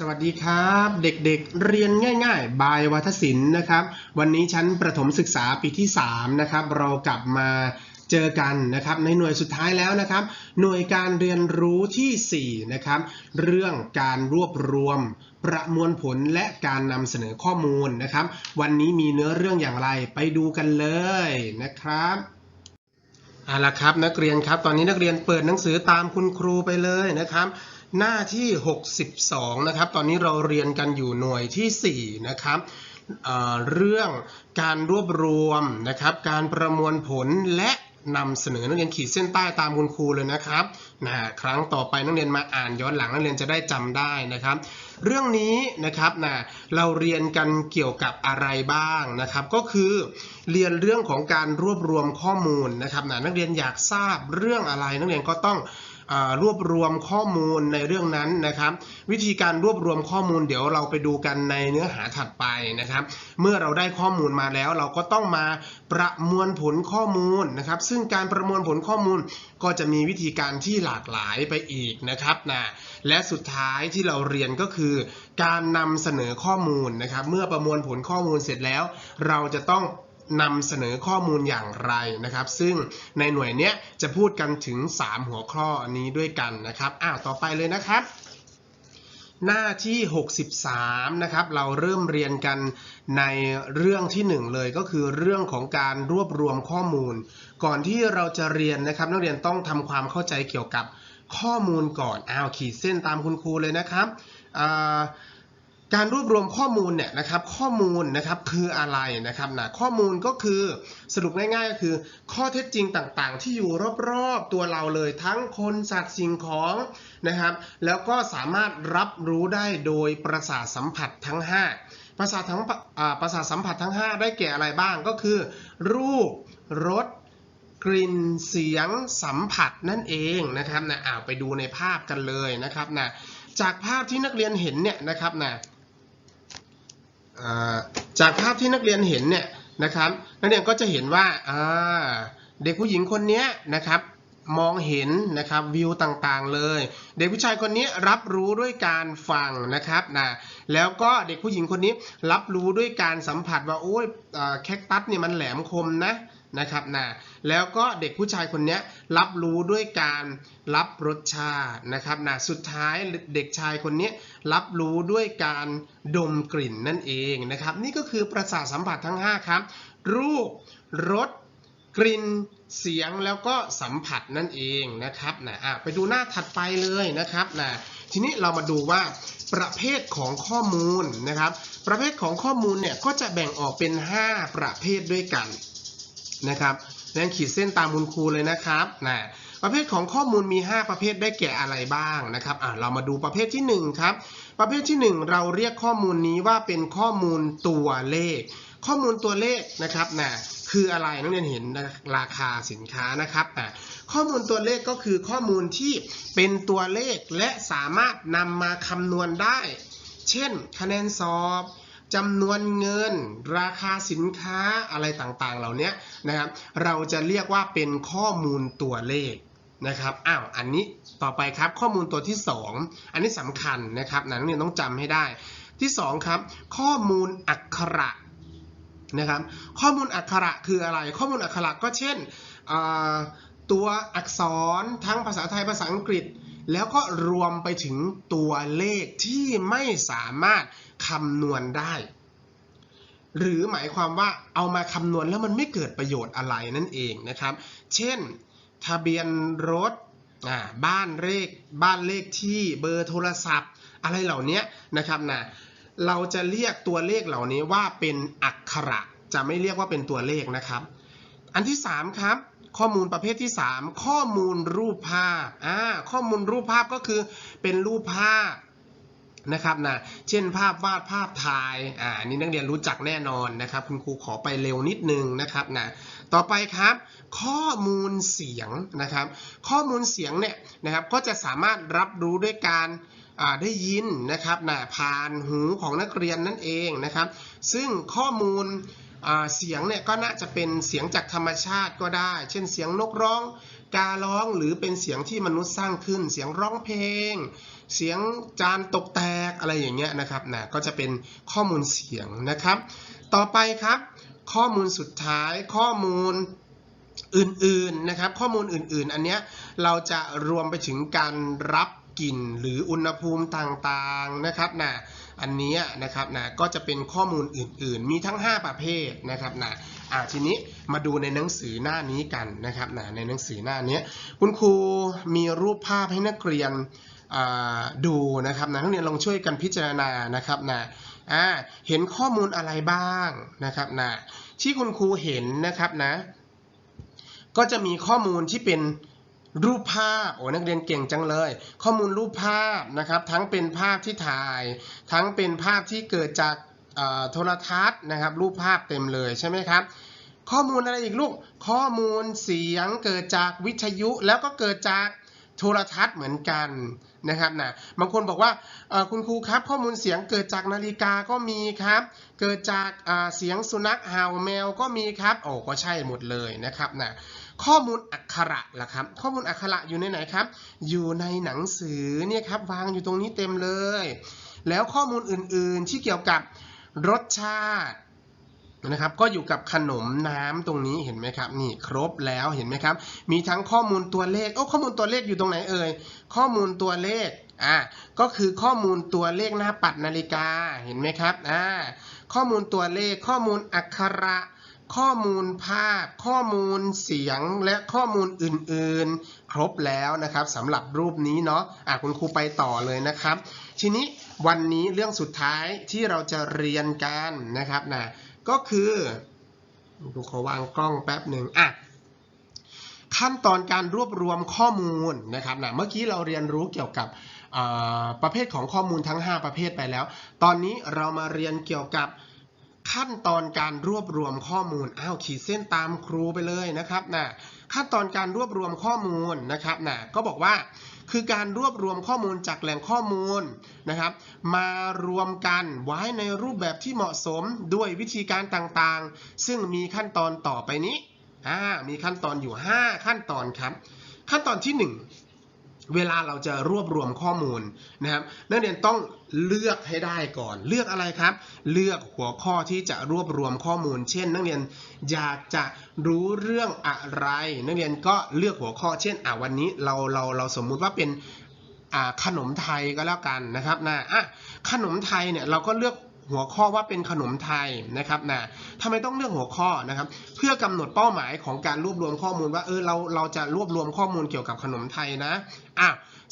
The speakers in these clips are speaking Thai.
สวัสดีครับ เด็กๆเรียนง่าย ๆ บายวัฒศิลป์นะครับ วันนี้ชั้นประถมศึกษาปีที่ 3 นะครับ เรากลับมาเจอกันนะครับในหน่วยสุดท้ายแล้วนะครับ หน่วยการเรียนรู้ทีสี่ 4 นะครับ เรื่องการรวบรวมประมวลผลและการนำเสนอข้อมูลนะครับ วันนี้มีเนื้อเรื่องอย่างไรไปดูกันเลยนะครับเอาละครับนักเรียนครับ ตอนนี้นักเรียนเปิดหนังสือตามคุณครูไปเลยนะครับ หน้าที่ 62 นะครับ ตอนนี้เราเรียนกันอยู่หน่วยที่ 4 นะครับเเรื่องการรวบรวมนะครับ การประมวลผลและนำเสนอนักเรียนขีดเส้นใต้ตามคุณครูเลยนะครับนะครั้งต่อไปนักเรียนมาอ่านย้อนหลังนักเรียนจะได้จำได้นะครับ เรื่องนี้นะครับนะเราเรียนกันเกี่ยวกับอะไรบ้างนะครับ ก็คือเรียนเรื่องของการรวบรวมข้อมูลนะครับนะนักเรียนอยากทราบเรื่องอะไรนักเรียนก็ต้อง รวบรวมข้อมูลในเรื่องนั้นนะครับ วิธีการรวบรวมข้อมูลเดี๋ยวเราไปดูกันในเนื้อหาถัดไปนะครับ เมื่อเราได้ข้อมูลมาแล้ว เราก็ต้องมาประมวลผลข้อมูลนะครับ ซึ่งการประมวลผลข้อมูลก็จะมีวิธีการที่หลากหลายไปอีกนะครับนะและสุดท้ายที่เราเรียนก็คือ การนำเสนอข้อมูลนะครับ เมื่อประมวลผลข้อมูลเสร็จแล้ว เราจะต้อง นำเสนอข้อมูลอย่างไรนะครับ ซึ่งในหน่วยเนี้ยจะพูดกันถึง 3 หัวข้อนี้ด้วยกันนะครับอ้าวต่อไปเลยนะครับ หน้าที่ 63 นะครับ เราเริ่มเรียนกันในเรื่องที่ 1 เลยก็คือเรื่องของการรวบรวมข้อมูล ก่อนที่เราจะเรียนนะครับ นักเรียนต้องทำความเข้าใจเกี่ยวกับข้อมูลก่อนอ้าวขีดเส้นตามคุณครูเลยนะครับอ่า การรวบรวมข้อมูลเนี่ยนะครับข้อมูลนะครับคืออะไรนะครับนะข้อมูลก็คือสรุปง่ายๆก็คือ ข้อเท็จจริงต่างๆ ที่อยู่รอบๆตัวเราเลยทั้งคนสัตว์สิ่งของนะครับ แล้วก็สามารถรับรู้ได้โดยประสาทสัมผัสทั้ง 5 ประสาททั้งประสาทสัมผัสทั้ง 5 ได้แก่อะไรบ้างก็คือ รูปรสกลิ่นเสียงสัมผัสนั่นเองนะครับนะอ่าไปดูในภาพกันเลยนะครับนะจากภาพที่นักเรียนเห็นเนี่ยนะครับนะอ่า จากภาพที่นักเรียนเห็นเนี่ยนะครับ นักเรียนก็จะเห็นว่าเด็กผู้หญิงคนนี้นะครับมองเห็นนะครับวิวต่างๆเลย เด็กผู้ชายคนนี้รับรู้ด้วยการฟังนะครับนะ แล้วก็เด็กผู้หญิงคนนี้รับรู้ด้วยการสัมผัสว่าโอ้ยแคคตัสเนี่ยมันแหลมคมนะนะครับนะแล้วก็เด็กผู้ชายคนนี้รับรู้ด้วยการรับรสชาตินะครับนะสุดท้ายเด็กชายคนนี้รับรู้ด้วยการดมกลิ่นนั่นเองนะครับ นี่ก็คือประสาทสัมผัสทั้ง 5 ครับ รูปรสกลิ่นเสียงแล้วก็สัมผัสนั่นเองนะครับน่ะไปดูหน้าถัดไปเลยนะครับนะ ทีนี้เรามาดูว่าประเภทของข้อมูลนะครับ ประเภทของข้อมูลเนี่ยก็จะแบ่งออกเป็น 5 ประเภทด้วยกันนะครับนั่นขีดเส้นตามคุณครูเลยนะครับนะประเภทของข้อมูลมี 5 ประเภทได้แก่อะไรบ้างนะครับอะเรามาดูประเภทที่ 1 ครับ ประเภทที่ 1 เราเรียกข้อมูลนี้ว่าเป็นข้อมูลตัวเลข ข้อมูลตัวเลขนะครับนะ คืออะไรนักเรียนเห็นราคาสินค้านะครับอะข้อมูลตัวเลขก็คือข้อมูลที่เป็นตัวเลขและสามารถนำมาคำนวณได้ เช่น คะแนนสอบจำนวนเงิน ราคาสินค้าอะไรต่างๆ เหล่านี้นะครับ เราจะเรียกว่าเป็นข้อมูลตัวเลขนะครับ อ้าว อันนี้ต่อไปครับข้อมูลตัวที่ 2 อันนี้สำคัญนะครับนักเรียนต้องจำให้ได้ ที่ 2 ครับ ข้อมูลอักขระ นะครับ ข้อมูลอักขระคืออะไร ข้อมูลอักขระก็เช่น ตัวอักษรทั้งภาษาไทยภาษาอังกฤษ แล้วก็รวมไปถึงตัวเลขที่ไม่สามารถคำนวณได้ หรือหมายความว่าเอามาคำนวณแล้วมันไม่เกิดประโยชน์อะไรนั่นเองนะครับ เช่น ทะเบียนรถบ้านเลขบ้านเลขที่เบอร์โทรศัพท์ อะไรเหล่านี้นะครับนะ เราจะเรียกตัวเลขเหล่านี้ว่าเป็นอักขระจะไม่เรียกว่าเป็นตัวเลขนะครับ อันที่ 3 ครับ ข้อมูลประเภทที่ 3 ข้อมูลรูปภาพอ่าข้อมูลรูปภาพก็คือเป็นรูปภาพนะครับนะเช่นภาพวาดภาพถ่ายอ่านนี้นักเรียนรู้จักแน่นอนนะครับ คุณครูขอไปเร็วนิดนึงนะครับนะต่อไปครับ ข้อมูลเสียงนะครับ ข้อมูลเสียงเนี่ยนะครับก็จะสามารถรับรู้ด้วยการ ได้ยินนะครับนะผ่านหูของนักเรียนนั่นเองนะครับ ซึ่งข้อมูลเสียงเนี่ยก็น่าจะเป็นเสียงจากธรรมชาติก็ได้ เช่นเสียงนกร้อง การ้องหรือเป็นเสียงที่มนุษย์สร้างขึ้น เสียงร้องเพลง เสียงจานตกแตกอะไรอย่างเงี้ยนะครับนะก็จะเป็นข้อมูลเสียงนะครับ ต่อไปครับ ข้อมูลสุดท้ายข้อมูลอื่นๆนะครับ ข้อมูลอื่นๆ อันเนี้ยเราจะรวมไปถึงการรับ กลิ่นหรืออุณหภูมิต่างๆนะครับนะอันนี้นะครับนะก็จะเป็นข้อมูลอื่นๆ มีทั้ง 5 ประเภทนะครับนะอ่าทีนี้มาดูในหนังสือหน้านี้กันนะครับนะในหนังสือหน้านี้คุณครูมีรูปภาพให้นักเรียนดูนะครับนะนักเรียนลองช่วยกันพิจารณานะครับนะอ่าเห็นข้อมูลอะไรบ้างนะครับนะที่คุณครูเห็นนะครับนะก็จะมีข้อมูลที่เป็น รูปภาพโอ้นักเรียนเก่งจังเลย ข้อมูลรูปภาพนะครับ ทั้งเป็นภาพที่ถ่าย ทั้งเป็นภาพที่เกิดจากโทรทัศน์นะครับ รูปภาพเต็มเลยใช่ไหมครับ ข้อมูลอะไรอีกลูก ข้อมูลเสียงเกิดจากวิทยุแล้วก็เกิดจากโทรทัศน์เหมือนกันนะครับนะบางคนบอกว่าคุณครูครับ ข้อมูลเสียงเกิดจากนาฬิกาก็มีครับ เกิดจากเสียงสุนัขเห่าแมวก็มีครับโอ้ก็ใช่หมดเลยนะครับนะ ข้อมูลอักขระล่ะครับ ข้อมูลอักขระอยู่ในไหนครับ อยู่ในหนังสือเนี่ยครับวางอยู่ตรงนี้เต็มเลย แล้วข้อมูลอื่นๆที่เกี่ยวกับรสชาตินะครับก็อยู่กับขนมน้ำตรงนี้เห็นไหมครับนี่ครบแล้วเห็นไหมครับ มีทั้งข้อมูลตัวเลขโอ้ข้อมูลตัวเลขอยู่ตรงไหนเอ่ยข้อมูลตัวเลขอ่าก็คือข้อมูลตัวเลขหน้าปัดนาฬิกาเห็นไหมครับอ่าข้อมูลตัวเลขข้อมูลอักขระ ข้อมูลภาพ ข้อมูลเสียงและข้อมูลอื่นๆ ครบแล้วนะครับสำหรับรูปนี้เนาะอะคุณครูไปต่อเลยนะครับ ทีนี้วันนี้เรื่องสุดท้ายที่เราจะเรียนกันนะครับนะก็คือดูขอวางกล้องแป๊บหนึ่งอะขั้นตอนการรวบรวมข้อมูลนะครับนะเมื่อกี้เราเรียนรู้เกี่ยวกับประเภทของข้อมูลทั้ง 5 ประเภทไปแล้ว ตอนนี้เรามาเรียนเกี่ยวกับ ขั้นตอนการรวบรวมข้อมูล อ้าวขีดเส้นตามครูไปเลยนะครับนะขั้นตอนการรวบรวมข้อมูลนะครับนะก็บอกว่าคือการรวบรวมข้อมูลจากแหล่งข้อมูลนะครับ มารวมกันไว้ในรูปแบบที่เหมาะสมด้วยวิธีการต่างๆ ซึ่งมีขั้นตอนต่อไปนี้อ่ามีขั้นตอนอยู่ 5 ขั้นตอนครับ ขั้นตอนที่ 1 เวลาเราจะรวบรวมข้อมูลนะครับนักเรียนต้องเลือกให้ได้ก่อน เลือกอะไรครับ เลือกหัวข้อที่จะรวบรวมข้อมูล เช่น นักเรียนอยากจะรู้เรื่องอะไร นักเรียนก็เลือกหัวข้อ เช่นอ่าวันนี้เราเราเราสมมุติว่าเป็นขนมไทยก็แล้วกันนะครับนะอะขนมไทยเนี่ยเราก็เลือก หัวข้อว่าเป็นขนมไทยนะครับนะทำไมต้องเลือกหัวข้อนะครับ เพื่อกำหนดเป้าหมายของการรวบรวมข้อมูลว่าเออเราเราจะรวบรวมข้อมูลเกี่ยวกับขนมไทยนะอะ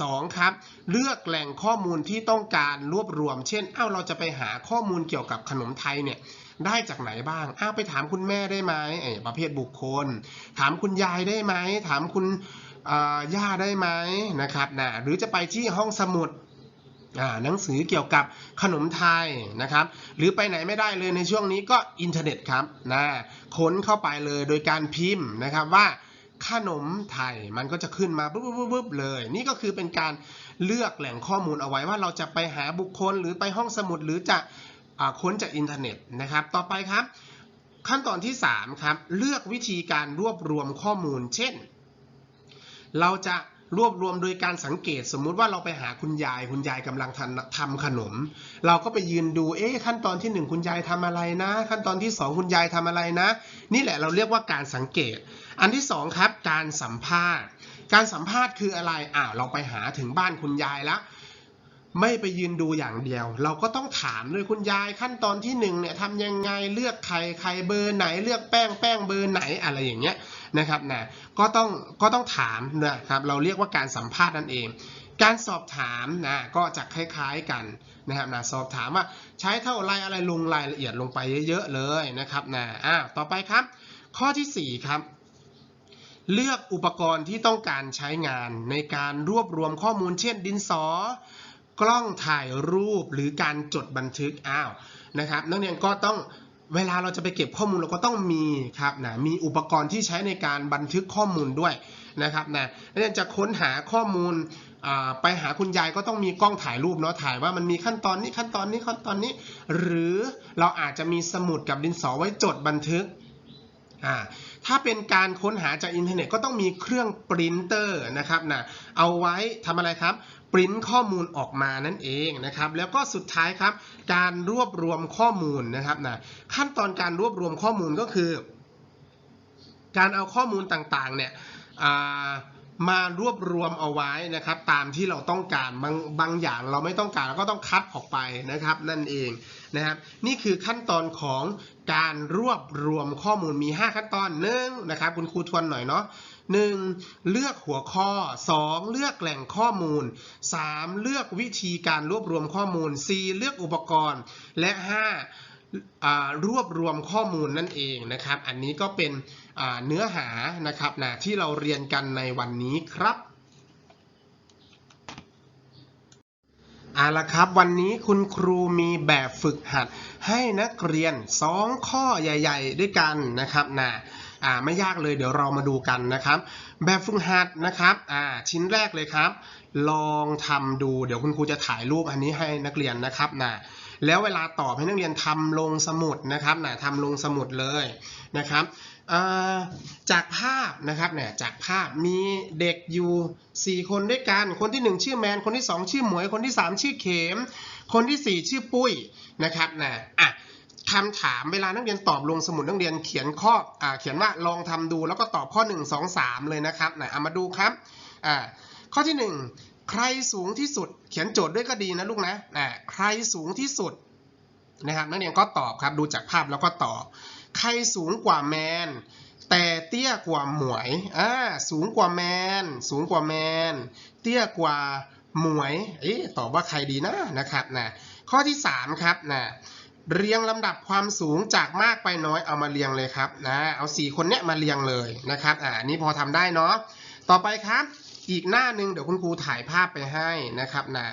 สองครับ เลือกแหล่งข้อมูลที่ต้องการรวบรวม เช่นอ้าวเราจะไปหาข้อมูลเกี่ยวกับขนมไทยเนี่ยได้จากไหนบ้างอ้าวไปถามคุณแม่ได้ไหมเอ้ประเภทบุคคล ถามคุณยายได้ไหม ถามคุณย่าได้ไหมนะครับนะหรือจะไปที่ห้องสมุด หนังสือเกี่ยวกับขนมไทยนะครับ หรือไปไหนไม่ได้เลยในช่วงนี้ก็อินเทอร์เน็ตครับนะค้นเข้าไปเลยโดยการพิมพ์นะครับว่าขนมไทยมันก็จะขึ้นมาปุ๊บปุ๊บปุ๊บเลย นี่ก็คือเป็นการเลือกแหล่งข้อมูลเอาไว้ว่าเราจะไปหาบุคคลหรือไปห้องสมุดหรือจะค้นจากอินเทอร์เน็ตนะครับ ต่อไปครับ ขั้นตอนที่3ครับเลือกวิธีการรวบรวมข้อมูล เช่น เราจะ รวบรวมโดยการสังเกตสมมุติว่าเราไปหาคุณยาย คุณยายกำลังทำทำขนม เราก็ไปยืนดูเอ๊ะขั้นตอนที่หนึ่งคุณยายทำอะไรนะ ขั้นตอนที่สองคุณยายทำอะไรนะ นี่แหละเราเรียกว่าการสังเกต อันที่สองครับการสัมภาษณ์ การสัมภาษณ์คืออะไรอ้าวเราไปหาถึงบ้านคุณยายแล้วไม่ไปยืนดูอย่างเดียว เราก็ต้องถามด้วยคุณยายขั้นตอนที่หนึ่งเนี่ยทำยังไงเลือกไข่ไข่เบอร์ไหนเลือกแป้งแป้งเบอร์ไหนอะไรอย่างเงี้ย นะครับนะก็ต้องก็ต้องถามนะครับเราเรียกว่าการสัมภาษณ์นั่นเอง การสอบถามนะก็จะคล้ายๆกันนะครับนะสอบถามว่าใช้เท่าไรอะไรลงรายละเอียดลงไปเยอะๆเลยนะครับนะอ้าวต่อไปครับ ข้อที่สี่ครับเลือกอุปกรณ์ที่ต้องการใช้งานในการรวบรวมข้อมูลเช่นดินสอ กล้องถ่ายรูปหรือการจดบันทึกอ้าวนะครับนักเรียนก็ต้อง เวลาเราจะไปเก็บข้อมูลเราก็ต้องมีครับนะมีอุปกรณ์ที่ใช้ในการบันทึกข้อมูลด้วยนะครับนะนักเรียนจะค้นหาข้อมูลไปหาคุณยายก็ต้องมีกล้องถ่ายรูปเนาะถ่ายว่ามันมีขั้นตอนนี้ขั้นตอนนี้ขั้นตอนนี้ หรือเราอาจจะมีสมุดกับดินสอไว้จดบันทึกอ่าถ้าเป็นการค้นหาจากอินเทอร์เน็ตก็ต้องมีเครื่องปรินเตอร์นะครับนะเอาไว้ทำอะไรครับ ปริ้นข้อมูลออกมานั่นเองนะครับ แล้วก็สุดท้ายครับ การรวบรวมข้อมูลนะครับนะขั้นตอนการรวบรวมข้อมูลก็คือ การเอาข้อมูลต่างๆเนี่ยมารวบรวมเอาไว้นะครับ ตามที่เราต้องการบางบางอย่างเราไม่ต้องการเราก็ต้องคัดออกไปนะครับ นั่นเองนะครับนี่คือขั้นตอนของการรวบรวมข้อมูลมี 5 ขั้นตอนหนึ่งนะครับ คุณครูทวนหน่อยเนาะ หนึ่งเลือกหัวข้อ 2 เลือกแหล่งข้อมูล 3 เลือกวิธีการรวบรวมข้อมูล 4 เลือกอุปกรณ์ และ5อ่ารวบรวมข้อมูลนั่นเองนะครับ อันนี้ก็เป็นเนื้อหานะครับนะที่เราเรียนกันในวันนี้ครับเอาละครับวันนี้คุณครูมีแบบฝึกหัดให้นักเรียน 2 ข้อใหญ่ ๆ ด้วยกันนะครับนะ อ่าไม่ยากเลยเดี๋ยวเรามาดูกันนะครับ แบบฝึกหัดนะครับอ่าชิ้นแรกเลยครับ ลองทำดูเดี๋ยวคุณครูจะถ่ายรูปอันนี้ให้นักเรียนนะครับนะแล้วเวลาตอบให้นักเรียนทำลงสมุดนะครับนะทำลงสมุดเลยนะครับจากภาพนะครับเนี่ยจากภาพมีเด็กอยู่ 4 คนด้วยกัน คนที่ 1 ชื่อแมน คนที่ 2 ชื่อหมวย คนที่ 3 ชื่อเข็ม คนที่ 4 ชื่อปุ้ยนะครับนะอะ คำถามเวลานักเรียนตอบลงสมุดนักเรียนเขียนข้ออเขียนว่าลองทำดูแล้วก็ตอบข้อ 1 2 3 เลยนะครับไหนเอามาดูครับข้อที่ 1 ใครสูงที่สุด เขียนโจทย์ด้วยก็ดีนะลูกนะใครสูงที่สุดนะครับนักเรียนก็ตอบครับดูจากภาพแล้วก็ตอบ ใครสูงกว่าแมน แต่เตี้ยกว่าหมวยอ่าสูงกว่าแมน สูงกว่าแมน เตี้ยกว่าหมวยเอ๊ะตอบว่าใครดีนะนะครับนะข้อที่ 3 ครับนะ เรียงลำดับความสูงจากมากไปน้อยเอามาเรียงเลยครับนะเอา4คนเนี้ยมาเรียงเลยนะครับอ่านี้พอทำได้เนาะต่อไปครับ อีกหน้าหนึ่งเดี๋ยวคุณครูถ่ายภาพไปให้นะครับนะ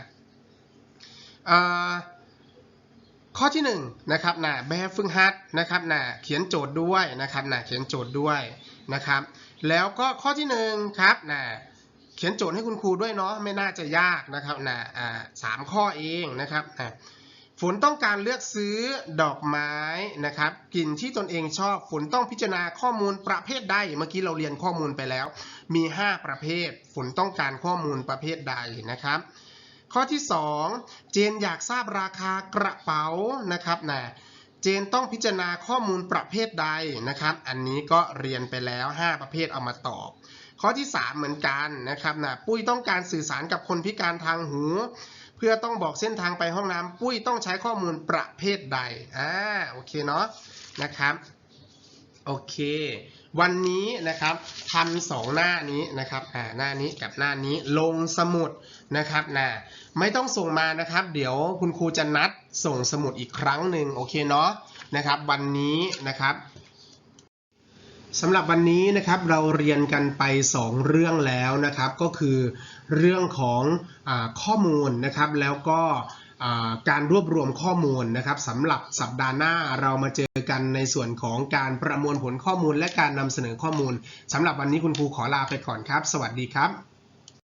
อ่าข้อที่1นงนะครับนะแบบฝึกหัดนะครับนะเขียนโจทย์ด้วยนะครับนะเขียนโจทย์ด้วยนะครับ แล้วก็ข้อที่1นงครับนะเขียนโจทย์ให้คุณครูด้วยเนาะไม่น่าจะยากนะครับนะอ่าสามข้อเองนะครับอะ ฝนต้องการเลือกซื้อดอกไม้นะครับกลิ่นที่ตนเองชอบฝนต้องพิจารณาข้อมูลประเภทใดเมื่อกี้เราเรียนข้อมูลไปแล้ว มี 5 ประเภท ฝนต้องการข้อมูลประเภทใดนะครับ ข้อที่ 2 เจนอยากทราบราคากระเป๋านะครับนะเจนต้องพิจารณาข้อมูลประเภทใดนะครับ อันนี้ก็เรียนไปแล้ว 5 ประเภทเอามาตอบข้อที่ 3 เหมือนกันนะครับนะปุ้ยต้องการสื่อสารกับคนพิการทางหู พื่อต้องบอกเส้นทางไปห้องน้ำปุ้ยต้องใช้ข้อมูลประเภทใดอ่าโอเคเนาะนะครับโอเค วันนี้นะครับทำสองหน้านี้นะครับอ่าหน้านี้กับหน้านี้ลงสมุดนะครับนะไม่ต้องส่งมานะครับ เดี๋ยวคุณครูจะนัดส่งสมุดอีกครั้งหนึ่งโอเคเนาะนะครับ วันนี้นะครับ สำหรับวันนี้นะครับเราเรียนกันไป 2 เรื่องแล้วนะครับ ก็คือเรื่องของอข้อมูลนะครับ แล้วก็การรวบรวมข้อมูลนะครับสำหรับสัปดาห์หน้าเรามาเจอกันในส่วนของการประมวลผลข้อมูลและการนำเสนอข้อมูลสำหรับวันนี้คุณครูขอลาไปก่อนครับ สวัสดีครับ